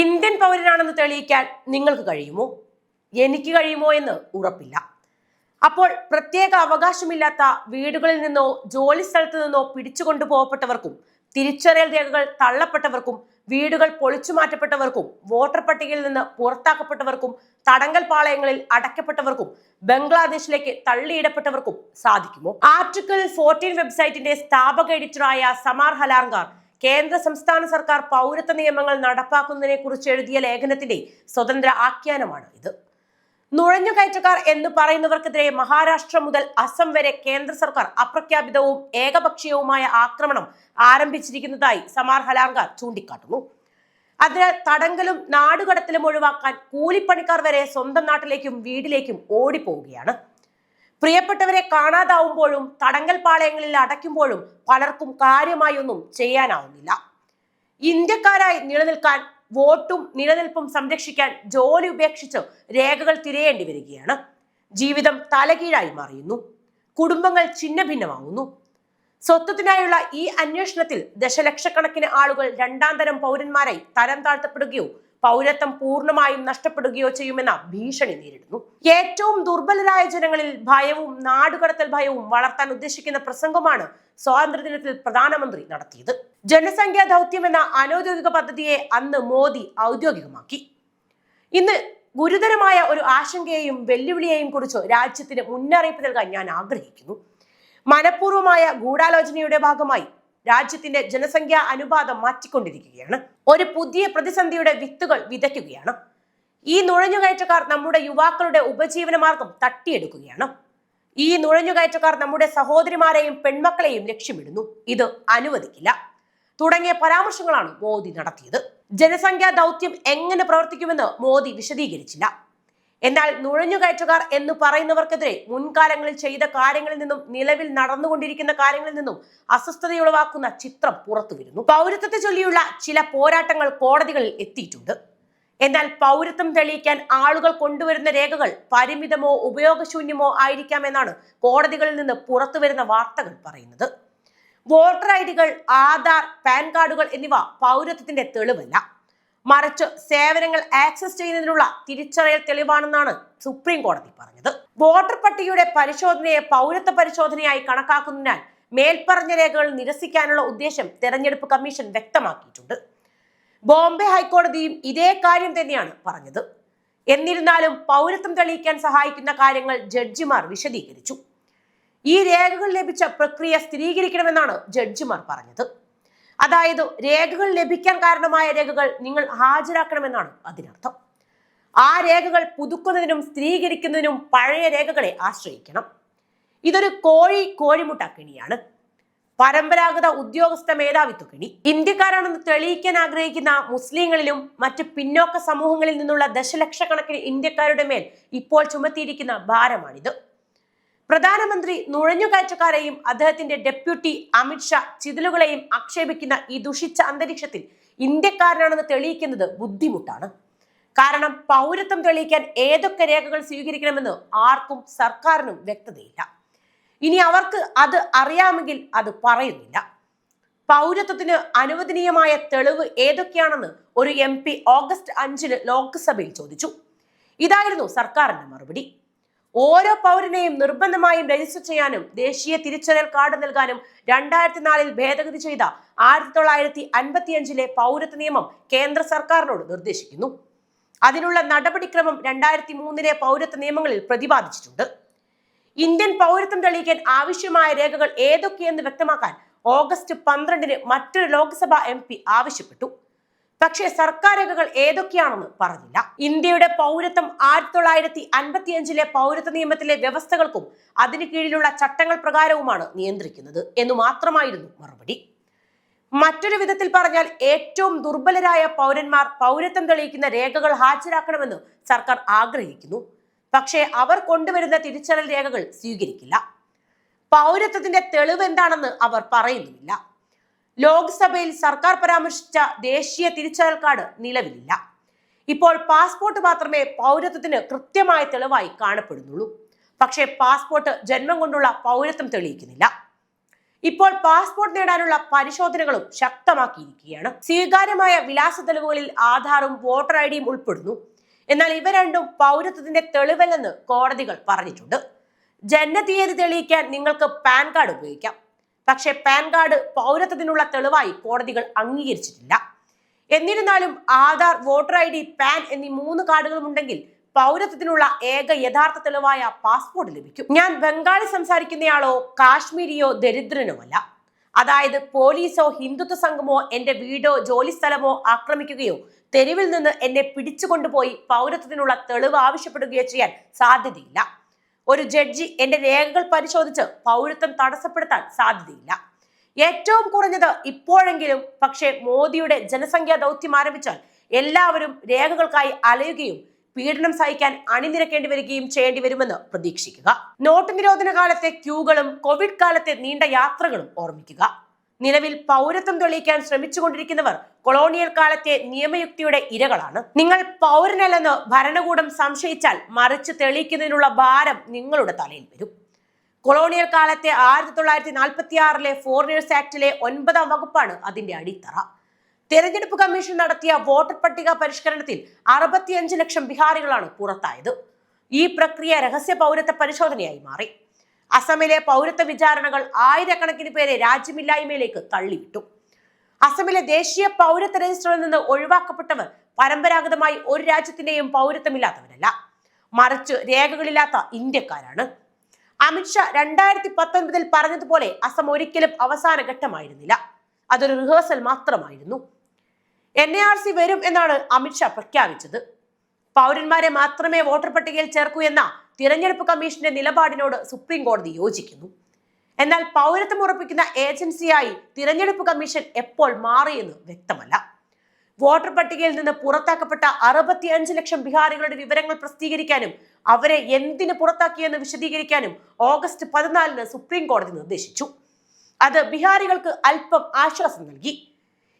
Indian പൗരനാണെന്ന് തെളിയിക്കാൻ നിങ്ങൾക്ക് കഴിയുമോ? എനിക്ക് കഴിയുമോ എന്ന് ഉറപ്പില്ല. അപ്പോൾ പ്രത്യേക അവകാശമില്ലാത്ത വീടുകളിൽ നിന്നോ ജോലി സ്ഥലത്ത് നിന്നോ പിടിച്ചുകൊണ്ടു പോകപ്പെട്ടവർക്കും തിരിച്ചറിയൽ രേഖകൾ തള്ളപ്പെട്ടവർക്കും വീടുകൾ പൊളിച്ചു മാറ്റപ്പെട്ടവർക്കും വോട്ടർ പട്ടികയിൽ നിന്ന് പുറത്താക്കപ്പെട്ടവർക്കും തടങ്കൽ പാളയങ്ങളിൽ അടയ്ക്കപ്പെട്ടവർക്കും ബംഗ്ലാദേശിലേക്ക് തള്ളിയിടപ്പെട്ടവർക്കും സാധിക്കുമോ? ആർട്ടിക്കിൾ ഫോർട്ടീൻ വെബ്സൈറ്റിന്റെ സ്ഥാപക എഡിറ്ററായ സമാർ ഹലാർഗാർ കേന്ദ്ര സംസ്ഥാന സർക്കാർ പൗരത്വ നിയമങ്ങൾ നടപ്പാക്കുന്നതിനെ കുറിച്ച് എഴുതിയ ലേഖനത്തിന്റെ സ്വതന്ത്ര ആഖ്യാനമാണ് ഇത്. നുഴഞ്ഞുകയറ്റക്കാർ എന്ന് പറയുന്നവർക്കെതിരെ മഹാരാഷ്ട്ര മുതൽ അസം വരെ കേന്ദ്ര സർക്കാർ അപ്രഖ്യാപിതവും ഏകപക്ഷീയവുമായ ആക്രമണം ആരംഭിച്ചിരിക്കുന്നതായി സമാർ ഹലാർഗാർ ചൂണ്ടിക്കാട്ടുന്നു. അതിനാൽ തടങ്കലും നാടുകടത്തലും ഒഴിവാക്കാൻ കൂലിപ്പണിക്കാർ വരെ സ്വന്തം നാട്ടിലേക്കും വീട്ടിലേക്കും ഓടിപ്പോവുകയാണ്. പ്രിയപ്പെട്ടവരെ കാണാതാവുമ്പോഴും തടങ്കൽ പാളയങ്ങളിൽ അടയ്ക്കുമ്പോഴും പലർക്കും കാര്യമായൊന്നും ചെയ്യാനാവുന്നില്ല. ഇന്ത്യക്കാരായി നിലനിൽക്കാൻ വോട്ടും നിലനിൽപ്പും സംരക്ഷിക്കാൻ ജോലി ഉപേക്ഷിച്ച് രേഖകൾ തിരയേണ്ടി വരികയാണ്. ജീവിതം തലകീഴായി മാറിയുന്നു. കുടുംബങ്ങൾ ഛിന്ന ഭിന്നമാവുന്നു സ്വത്വത്തിനായുള്ള ഈ അന്വേഷണത്തിൽ ദശലക്ഷക്കണക്കിന് ആളുകൾ രണ്ടാം തരം പൗരന്മാരായി തരം താഴ്ത്തപ്പെടുകയോ പൗരത്വം പൂർണമായും നഷ്ടപ്പെടുകയോ ചെയ്യുമെന്ന ഭീഷണി നേരിടുന്നു. ഏറ്റവും ദുർബലരായ ജനങ്ങളിൽ ഭയവും നാടുകടത്തൽ ഭയവും വളർത്താൻ ഉദ്ദേശിക്കുന്ന പ്രസംഗമാണ് സ്വാതന്ത്ര്യദിനത്തിൽ പ്രധാനമന്ത്രി നടത്തിയത്. ജനസംഖ്യാ ദൗത്യം എന്ന അനൌദ്യോഗിക പദ്ധതിയെ അന്ന് മോദി ഔദ്യോഗികമാക്കി. ഇന്ന് ഗുരുതരമായ ഒരു ആശങ്കയെയും വെല്ലുവിളിയെയും കുറിച്ച് രാജ്യത്തിന് മുന്നറിയിപ്പ് നൽകാൻ ഞാൻ ആഗ്രഹിക്കുന്നു. മനഃപൂർവമായ ഗൂഢാലോചനയുടെ ഭാഗമായി രാജ്യത്തിന്റെ ജനസംഖ്യാ അനുപാതം മാറ്റിക്കൊണ്ടിരിക്കുകയാണ്. ഒരു പുതിയ പ്രതിസന്ധിയുടെ വിത്തുകൾ വിതയ്ക്കുകയാണ്. ഈ നുഴഞ്ഞുകയറ്റക്കാർ നമ്മുടെ യുവാക്കളുടെ ഉപജീവന മാർഗം തട്ടിയെടുക്കുകയാണ്. ഈ നുഴഞ്ഞുകയറ്റക്കാർ നമ്മുടെ സഹോദരിമാരെയും പെൺമക്കളെയും ലക്ഷ്യമിടുന്നു. ഇത് അനുവദിക്കില്ല. തുടങ്ങിയ പരാമർശങ്ങളാണ് മോദി നടത്തിയത്. ജനസംഖ്യാ ദൗത്യം എങ്ങനെ പ്രവർത്തിക്കുമെന്ന് മോദി വിശദീകരിച്ചില്ല. എന്നാൽ നുഴഞ്ഞുകയറ്റുകാർ എന്ന് പറയുന്നവർക്കെതിരെ മുൻകാലങ്ങളിൽ ചെയ്ത കാര്യങ്ങളിൽ നിന്നും നിലവിൽ നടന്നുകൊണ്ടിരിക്കുന്ന കാര്യങ്ങളിൽ നിന്നും അസ്വസ്ഥതയുളവാക്കുന്ന ചിത്രം പുറത്തു വരുന്നു പൗരത്വത്തെ ചൊല്ലിയുള്ള ചില പോരാട്ടങ്ങൾ കോടതികളിൽ എത്തിയിട്ടുണ്ട്. എന്നാൽ പൗരത്വം തെളിയിക്കാൻ ആളുകൾ കൊണ്ടുവരുന്ന രേഖകൾ പരിമിതമോ ഉപയോഗശൂന്യമോ ആയിരിക്കാമെന്നാണ് കോടതികളിൽ നിന്ന് പുറത്തു വരുന്ന വാർത്തകൾ പറയുന്നത്. വോട്ടർ ഐ ഡികൾ ആധാർ പാൻ കാർഡുകൾ എന്നിവ പൗരത്വത്തിന്റെ തെളിവല്ല. മറിച്ച് സേവനങ്ങൾ ആക്സസ് ചെയ്യുന്നതിനുള്ള തിരിച്ചറിയൽ തെളിവാണെന്നാണ് സുപ്രീം കോടതി പറഞ്ഞത്. വോട്ടർ പട്ടികയുടെ പരിശോധനയെ പൗരത്വ പരിശോധനയായി കണക്കാക്കുന്നതിനാൽ മേൽപ്പറഞ്ഞ രേഖകൾ നിരസിക്കാനുള്ള ഉദ്ദേശം തെരഞ്ഞെടുപ്പ് കമ്മീഷൻ വ്യക്തമാക്കിയിട്ടുണ്ട്. ബോംബെ ഹൈക്കോടതിയും ഇതേ കാര്യം തന്നെയാണ് പറഞ്ഞത്. എന്നിരുന്നാലും പൗരത്വം തെളിയിക്കാൻ സഹായിക്കുന്ന കാര്യങ്ങൾ ജഡ്ജിമാർ വിശദീകരിച്ചു. ഈ രേഖകൾ ലഭിച്ച പ്രക്രിയ സ്ഥിരീകരിക്കണമെന്നാണ് ജഡ്ജിമാർ പറഞ്ഞത്. അതായത് രേഖകൾ ലഭിക്കാൻ കാരണമായ രേഖകൾ നിങ്ങൾ ഹാജരാക്കണമെന്നാണ് അതിനർത്ഥം. ആ രേഖകൾ പുതുക്കുന്നതിനും സ്ഥിരീകരിക്കുന്നതിനും പഴയ രേഖകളെ ആശ്രയിക്കണം. ഇതൊരു കോഴി കോഴിമുട്ട കെണിയാണ്. പരമ്പരാഗത ഉദ്യോഗസ്ഥ മേധാവിത്വ കെണി. ഇന്ത്യക്കാരാണെന്ന് തെളിയിക്കാൻ ആഗ്രഹിക്കുന്ന മുസ്ലിങ്ങളിലും മറ്റ് പിന്നോക്ക സമൂഹങ്ങളിൽ നിന്നുള്ള ദശലക്ഷക്കണക്കിന് ഇന്ത്യക്കാരുടെ മേൽ ഇപ്പോൾ ചുമത്തിയിരിക്കുന്ന ഭാരമാണിത്. പ്രധാനമന്ത്രി നുഴഞ്ഞുകയറ്റക്കാരെയും അദ്ദേഹത്തിന്റെ ഡെപ്യൂട്ടി അമിത്ഷാ ചിതലുകളെയും ആക്ഷേപിക്കുന്ന ഈ ദുഷിച്ച അന്തരീക്ഷത്തിൽ ഇന്ത്യക്കാരനാണെന്ന് തെളിയിക്കുന്നത് ബുദ്ധിമുട്ടാണ്. കാരണം പൗരത്വം തെളിയിക്കാൻ ഏതൊക്കെ രേഖകൾ സ്വീകരിക്കണമെന്ന് ആർക്കും സർക്കാരിനും വ്യക്തതയില്ല. ഇനി അവർക്ക് അത് അറിയാമെങ്കിൽ അത് പറയുന്നില്ല. പൗരത്വത്തിന് അനുവദനീയമായ തെളിവ് ഏതൊക്കെയാണെന്ന് ഒരു എം പി ഓഗസ്റ്റ് അഞ്ചിന് ലോക്സഭയിൽ ചോദിച്ചു. ഇതായിരുന്നു സർക്കാരിന്റെ മറുപടി. ഓരോ പൗരനെയും നിർബന്ധമായും രജിസ്റ്റർ ചെയ്യാനും ദേശീയ തിരിച്ചറിയൽ കാർഡ് നൽകാനും രണ്ടായിരത്തി നാലിൽ ഭേദഗതി ചെയ്ത ആയിരത്തി തൊള്ളായിരത്തി അൻപത്തിയഞ്ചിലെ പൗരത്വ നിയമം കേന്ദ്ര സർക്കാരിനോട് നിർദ്ദേശിക്കുന്നു. അതിനുള്ള നടപടിക്രമം രണ്ടായിരത്തി മൂന്നിലെ പൗരത്വ നിയമങ്ങളിൽ പ്രതിപാദിച്ചിട്ടുണ്ട്. ഇന്ത്യൻ പൗരത്വം തെളിയിക്കാൻ ആവശ്യമായ രേഖകൾ ഏതൊക്കെയെന്ന് വ്യക്തമാക്കാൻ ഓഗസ്റ്റ് പന്ത്രണ്ടിന് മറ്റൊരു ലോക്സഭാ എം ആവശ്യപ്പെട്ടു. പക്ഷേ സർക്കാർ രേഖകൾ ഏതൊക്കെയാണെന്ന് പറഞ്ഞില്ല. ഇന്ത്യയുടെ പൗരത്വം ആയിരത്തി തൊള്ളായിരത്തി അൻപത്തിയഞ്ചിലെ പൗരത്വ നിയമത്തിലെ വ്യവസ്ഥകൾക്കും അതിന് കീഴിലുള്ള ചട്ടങ്ങൾ പ്രകാരവുമാണ് നിയന്ത്രിക്കുന്നത് എന്ന് മാത്രമായിരുന്നു മറുപടി. മറ്റൊരു വിധത്തിൽ പറഞ്ഞാൽ ഏറ്റവും ദുർബലരായ പൗരന്മാർ പൗരത്വം തെളിയിക്കുന്ന രേഖകൾ ഹാജരാക്കണമെന്ന് സർക്കാർ ആഗ്രഹിക്കുന്നു. പക്ഷേ അവർ കൊണ്ടുവരുന്ന തിരിച്ചറിയൽ രേഖകൾ സ്വീകരിക്കില്ല. പൗരത്വത്തിന്റെ തെളിവ് എന്താണെന്ന് അവർ പറയുന്നുമില്ല. ലോക്സഭയിൽ സർക്കാർ പരാമർശിച്ച ദേശീയ തിരിച്ചറിയൽ കാർഡ് നിലവിലില്ല. ഇപ്പോൾ പാസ്പോർട്ട് മാത്രമേ പൗരത്വത്തിന് കൃത്യമായ തെളിവായി കാണപ്പെടുന്നുള്ളൂ. പക്ഷേ പാസ്പോർട്ട് ജന്മം കൊണ്ടുള്ള പൗരത്വം തെളിയിക്കുന്നില്ല. ഇപ്പോൾ പാസ്പോർട്ട് നേടാനുള്ള പരിശോധനകളും ശക്തമാക്കിയിരിക്കുകയാണ്. സ്വീകാര്യമായ വിലാസ തെളിവുകളിൽ ആധാറും വോട്ടർ ഐ ഡിയും ഉൾപ്പെടുന്നു. എന്നാൽ ഇവ രണ്ടും പൗരത്വത്തിന്റെ തെളിവല്ലെന്ന് കോടതികൾ പറഞ്ഞിട്ടുണ്ട്. ജനനതീയതി തെളിയിക്കാൻ നിങ്ങൾക്ക് പാൻ കാർഡ് ഉപയോഗിക്കാം. പക്ഷേ പാൻ കാർഡ് പൗരത്വത്തിനുള്ള തെളിവായി കോടതികൾ അംഗീകരിച്ചിട്ടില്ല. എന്നിരുന്നാലും Aadhaar voter I D PAN എന്നീ മൂന്ന് കാർഡുകളും ഉണ്ടെങ്കിൽ പൗരത്വത്തിനുള്ള ഏക യഥാർത്ഥ തെളിവായ പാസ്പോർട്ട് ലഭിക്കും. ഞാൻ ബംഗാളി സംസാരിക്കുന്നയാളോ കാശ്മീരിയോ ദരിദ്രനോ അല്ല. അതായത് പോലീസോ ഹിന്ദുത്വ സംഘമോ എന്റെ വീടോ ജോലി സ്ഥലമോ ആക്രമിക്കുകയോ തെരുവിൽ നിന്ന് എന്നെ പിടിച്ചുകൊണ്ടുപോയി പൗരത്വത്തിനുള്ള തെളിവ് ആവശ്യപ്പെടുകയോ ചെയ്യാൻ സാധ്യതയില്ല. ഒരു ജഡ്ജി എന്റെ രേഖകൾ പരിശോധിച്ച് പൗരത്വം തടസ്സപ്പെടുത്താൻ സാധ്യതയില്ല. ഏറ്റവും കുറഞ്ഞത് ഇപ്പോഴെങ്കിലും പക്ഷേ മോദിയുടെ ജനസംഖ്യാ ദൗത്യം ആരംഭിച്ചാൽ എല്ലാവരും രേഖകൾക്കായി അലയുകയും പീഡനം സഹിക്കാൻ അണിനിരക്കേണ്ടി വരികയും ചെയ്യേണ്ടി വരുമെന്ന് പ്രതീക്ഷിക്കുക. നോട്ട് നിരോധന കാലത്തെ ക്യൂകളും കോവിഡ് കാലത്തെ നീണ്ട യാത്രകളും ഓർമ്മിക്കുക. നിലവിൽ പൗരത്വം തെളിയിക്കാൻ ശ്രമിച്ചുകൊണ്ടിരിക്കുന്നവർ കൊളോണിയൽ കാലത്തെ നിയമയുക്തിയുടെ ഇരകളാണ്. നിങ്ങൾ പൗരനല്ലെന്ന് ഭരണകൂടം സംശയിച്ചാൽ മറിച്ച് തെളിയിക്കുന്നതിനുള്ള ഭാരം നിങ്ങളുടെ തലയിൽ വരും. കൊളോണിയൽ കാലത്തെ ആയിരത്തി തൊള്ളായിരത്തി നാൽപ്പത്തി ആറിലെ ഫോറിനേഴ്സ് ആക്ടിലെ ഒൻപതാം വകുപ്പാണ് അതിന്റെ അടിത്തറ. തെരഞ്ഞെടുപ്പ് കമ്മീഷൻ നടത്തിയ വോട്ടർ പട്ടിക പരിഷ്കരണത്തിൽ അറുപത്തിയഞ്ച് ലക്ഷം ബിഹാറികളാണ് പുറത്തായത്. ഈ പ്രക്രിയ രഹസ്യ പൗരത്വ പരിശോധനയായി മാറി. അസമിലെ പൗരത്വ വിചാരണകൾ ആയിരക്കണക്കിന് പേരെ രാജ്യമില്ലായ്മയിലേക്ക് തള്ളിവിട്ടു അസമിലെ ദേശീയ പൗരത്വ രജിസ്റ്ററിൽ നിന്ന് ഒഴിവാക്കപ്പെട്ടവർ പരമ്പരാഗതമായി ഒരു രാജ്യത്തിന്റെയും പൗരത്വമില്ലാത്തവരല്ല. മറിച്ച് രേഖകളില്ലാത്ത ഇന്ത്യക്കാരാണ്. അമിത്ഷാ രണ്ടായിരത്തി പത്തൊൻപതിൽ പറഞ്ഞതുപോലെ അസം ഒരിക്കലും അവസാന ഘട്ടമായിരുന്നില്ല. അതൊരു റിഹേഴ്സൽ മാത്രമായിരുന്നു. എൻ എ ആർ സി വരും എന്നാണ് അമിത്ഷാ പ്രഖ്യാപിച്ചത്. പൗരന്മാരെ മാത്രമേ വോട്ടർ പട്ടികയിൽ ചേർക്കൂ എന്ന തിരഞ്ഞെടുപ്പ് കമ്മീഷന്റെ നിലപാടിനോട് സുപ്രീം കോടതി യോജിക്കുന്നു. എന്നാൽ പൗരത്വം ഉറപ്പിക്കുന്ന ഏജൻസിയായി തിരഞ്ഞെടുപ്പ് കമ്മീഷൻ എപ്പോൾ മാറിയെന്ന് വ്യക്തമല്ല. വോട്ടർ പട്ടികയിൽ നിന്ന് പുറത്താക്കപ്പെട്ട അറുപത്തിയഞ്ച് ലക്ഷം ബിഹാറികളുടെ വിവരങ്ങൾ പ്രസിദ്ധീകരിക്കാനും അവരെ എന്തിന് പുറത്താക്കിയെന്ന് വിശദീകരിക്കാനും ഓഗസ്റ്റ് പതിനാലിന് സുപ്രീം കോടതി നിർദ്ദേശിച്ചു. അത് ബിഹാരികൾക്ക് അല്പം ആശ്വാസം നൽകി.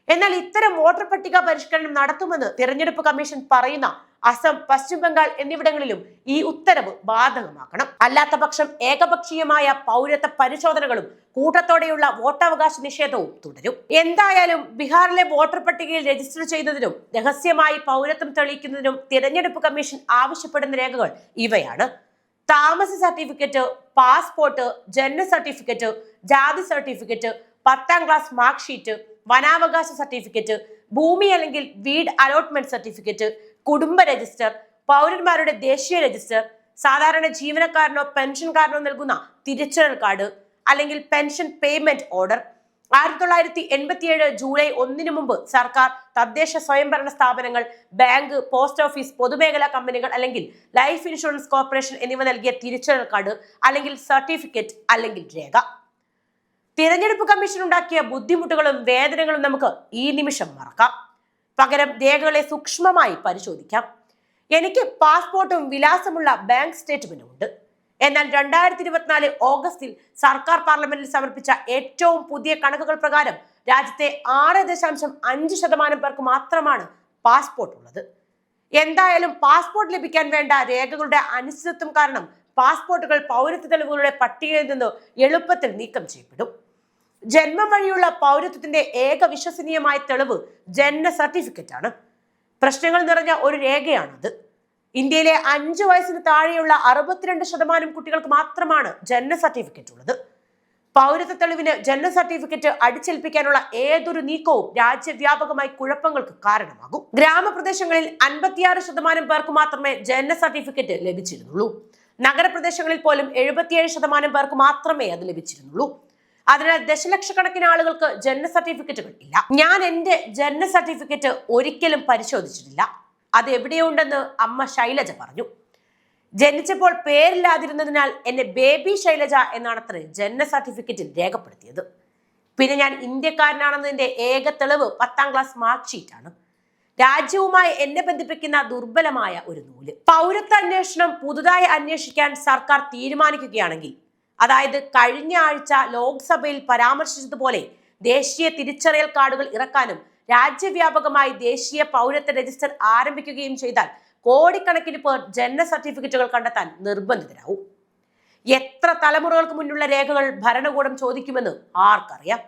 എന്നാൽ ഇത്തരം വോട്ടർ പട്ടിക പരിഷ്കരണം നടത്തുമെന്ന് തിരഞ്ഞെടുപ്പ് കമ്മീഷൻ പറയുന്ന അസം പശ്ചിമ ബംഗാൾ എന്നിവിടങ്ങളിലും ഈ ഉത്തരവ് ബാധകമാക്കണം അല്ലാത്ത പക്ഷം ഏകപക്ഷീയമായ പൗരത്വ പരിശോധനകളും കൂട്ടത്തോടെയുള്ള വോട്ടവകാശ നിഷേധവും തുടരും. എന്തായാലും ബീഹാറിലെ വോട്ടർ പട്ടികയിൽ രജിസ്റ്റർ ചെയ്യുന്നതിനും രഹസ്യമായി പൗരത്വം തെളിയിക്കുന്നതിനും തിരഞ്ഞെടുപ്പ് കമ്മീഷൻ ആവശ്യപ്പെടുന്ന രേഖകൾ ഇവയാണ്. താമസ സർട്ടിഫിക്കറ്റ് പാസ്പോർട്ട് ജനന സർട്ടിഫിക്കറ്റ് ജാതി സർട്ടിഫിക്കറ്റ് പത്താം ക്ലാസ് മാർക്ക് ഷീറ്റ് വനാവകാശ സർട്ടിഫിക്കറ്റ് ഭൂമി അല്ലെങ്കിൽ വീട് അലോട്ട്മെന്റ് സർട്ടിഫിക്കറ്റ് കുടുംബ രജിസ്റ്റർ പൗരന്മാരുടെ ദേശീയ രജിസ്റ്റർ സാധാരണ ജീവനക്കാരനോ പെൻഷൻകാരനോ നൽകുന്ന തിരിച്ചറിയൽ കാർഡ് അല്ലെങ്കിൽ പെൻഷൻ പേയ്മെന്റ് ഓർഡർ. ആയിരത്തി തൊള്ളായിരത്തി എൺപത്തിയേഴ് ജൂലൈ ഒന്നിനു മുമ്പ് സർക്കാർ തദ്ദേശ സ്വയംഭരണ സ്ഥാപനങ്ങൾ ബാങ്ക് പോസ്റ്റ് ഓഫീസ് പൊതുമേഖലാ കമ്പനികൾ അല്ലെങ്കിൽ ലൈഫ് ഇൻഷുറൻസ് കോർപ്പറേഷൻ എന്നിവ നൽകിയ തിരിച്ചറിയൽ കാർഡ് അല്ലെങ്കിൽ സർട്ടിഫിക്കറ്റ് അല്ലെങ്കിൽ രേഖ. തിരഞ്ഞെടുപ്പ് കമ്മീഷൻ ഉണ്ടാക്കിയ ബുദ്ധിമുട്ടുകളും വേദനകളും നമുക്ക് ഈ നിമിഷം മറക്കാം. പകരം രേഖകളെ സൂക്ഷ്മമായി പരിശോധിക്കാം. എനിക്ക് പാസ്പോർട്ടും വിലാസമുള്ള ബാങ്ക് സ്റ്റേറ്റ്മെന്റും ഉണ്ട്. എന്നാൽ രണ്ടായിരത്തി ഇരുപത്തിനാല് ഓഗസ്റ്റിൽ സർക്കാർ പാർലമെന്റിൽ സമർപ്പിച്ച ഏറ്റവും പുതിയ കണക്കുകൾ പ്രകാരം രാജ്യത്തെ ആറ് ദശാംശം അഞ്ച് ശതമാനം പേർക്ക് മാത്രമാണ് പാസ്പോർട്ട് ഉള്ളത്. എന്തായാലും പാസ്പോർട്ട് ലഭിക്കാൻ വേണ്ട രേഖകളുടെ അനിശ്ചിതത്വം കാരണം പാസ്പോർട്ടുകൾ പൗരത്വ തെളിവുകളുടെ പട്ടികയിൽ നിന്ന് എളുപ്പത്തിൽ നീക്കം ചെയ്യപ്പെടും. ജന്മം വഴിയുള്ള പൗരത്വത്തിന്റെ ഏക വിശ്വസനീയമായ തെളിവ് ജനന സർട്ടിഫിക്കറ്റ് ആണ് പ്രശ്നങ്ങൾ നിറഞ്ഞ ഒരു രേഖയാണത്. ഇന്ത്യയിലെ അഞ്ചു വയസ്സിന് താഴെയുള്ള അറുപത്തിരണ്ട് ശതമാനം കുട്ടികൾക്ക് മാത്രമാണ് ജനന സർട്ടിഫിക്കറ്റ് ഉള്ളത്. പൗരത്വ തെളിവിന് ജനന സർട്ടിഫിക്കറ്റ് അടിച്ചേൽപ്പിക്കാനുള്ള ഏതൊരു നീക്കവും രാജ്യവ്യാപകമായി കുഴപ്പങ്ങൾക്ക് കാരണമാകും. ഗ്രാമപ്രദേശങ്ങളിൽ അൻപത്തിയാറ് ശതമാനം പേർക്ക് മാത്രമേ ജനന സർട്ടിഫിക്കറ്റ് ലഭിച്ചിരുന്നുള്ളൂ. നഗരപ്രദേശങ്ങളിൽ പോലും എഴുപത്തിയേഴ് ശതമാനം പേർക്ക് മാത്രമേ അത് ലഭിച്ചിരുന്നുള്ളൂ. അതിനാൽ ദശലക്ഷക്കണക്കിന് ആളുകൾക്ക് ജനന സർട്ടിഫിക്കറ്റുകൾ ഇല്ല. ഞാൻ എന്റെ ജനന സർട്ടിഫിക്കറ്റ് ഒരിക്കലും പരിശോധിച്ചിട്ടില്ല. അത് എവിടെയുണ്ടെന്ന് അമ്മ ശൈലജ പറഞ്ഞു. ജനിച്ചപ്പോൾ പേരില്ലാതിരുന്നതിനാൽ എന്നെ ബേബി ശൈലജ എന്നാണത്രേ ജനന സർട്ടിഫിക്കറ്റിൽ രേഖപ്പെടുത്തിയത്. പിന്നെ ഞാൻ ഇന്ത്യക്കാരനാണെന്നതിന്റെ ഏക തെളിവ് പത്താം ക്ലാസ് മാർക്ക് ഷീറ്റാണ്. രാജ്യവുമായി എന്നെ ബന്ധിപ്പിക്കുന്ന ദുർബലമായ ഒരു നൂൽ. പൗരത്വ അന്വേഷണം പുതുതായി അന്വേഷിക്കാൻ സർക്കാർ തീരുമാനിക്കുകയാണെങ്കിൽ അതായത് കഴിഞ്ഞ ആഴ്ച ലോക്സഭയിൽ പരാമർശിച്ചതുപോലെ ദേശീയ തിരിച്ചറിയൽ കാർഡുകൾ ഇറക്കാനും രാജ്യവ്യാപകമായി ദേശീയ പൗരത്വ രജിസ്റ്റർ ആരംഭിക്കുകയും ചെയ്താൽ കോടിക്കണക്കിന് പേർ ജനന സർട്ടിഫിക്കറ്റുകൾ കണ്ടെത്താൻ നിർബന്ധിതരാവും. എത്ര തലമുറകൾക്ക് മുന്നിലുള്ള രേഖകൾ ഭരണകൂടം ചോദിക്കുമെന്ന് ആർക്കറിയാം?